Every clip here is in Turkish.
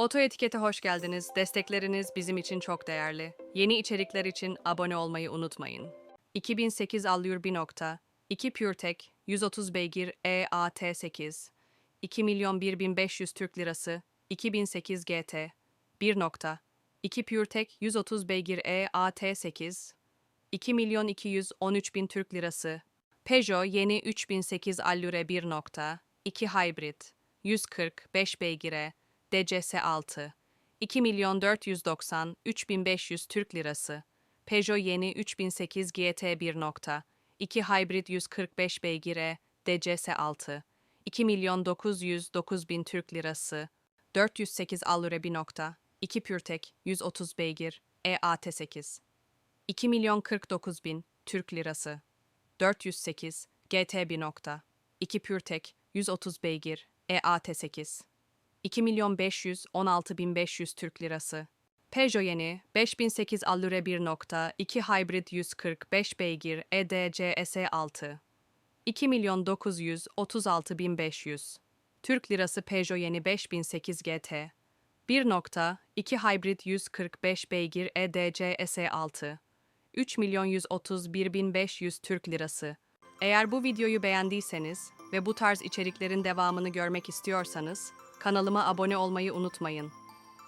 Oto etikete hoş geldiniz. Destekleriniz bizim için çok değerli. Yeni içerikler için abone olmayı unutmayın. 2008 Allure 1 nokta. 2 PureTech 130 beygir E EAT8 2 milyon 1500 Türk lirası 2008 GT 1 nokta. 2 PureTech 130 beygir E EAT8 2 milyon 213 bin Türk lirası Peugeot yeni 3008 Allure 1 nokta. 2 Hybrid 145 beygire DCS6 2 milyon 490 3500 Türk lirası. Peugeot yeni 3008 GT 1 nokta. 2 Hybrid 145 beygire DCS6 2 milyon 909 bin Türk lirası. 408 Allure 1 nokta. 2 PureTech 130 beygir E EAT8 2 milyon 49 bin Türk lirası. 408 GT 1 nokta. 2 PureTech 130 beygir E EAT8 2 milyon 516 bin 500 Türk lirası Peugeot yeni 5008 Allure 1 nokta. 2 Hybrid 145 beygir E EDCS6 2 milyon 936 bin 500 Türk lirası Peugeot yeni 5008 GT 1 nokta. 2 Hybrid 145 beygir E EDCS6 3 milyon 131 bin 500 Türk lirası. Eğer bu videoyu beğendiyseniz ve bu tarz içeriklerin devamını görmek istiyorsanız kanalıma abone olmayı unutmayın.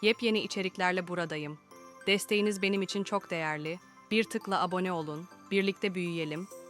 Yepyeni içeriklerle buradayım. Desteğiniz benim için çok değerli. Bir tıkla abone olun. Birlikte büyüyelim.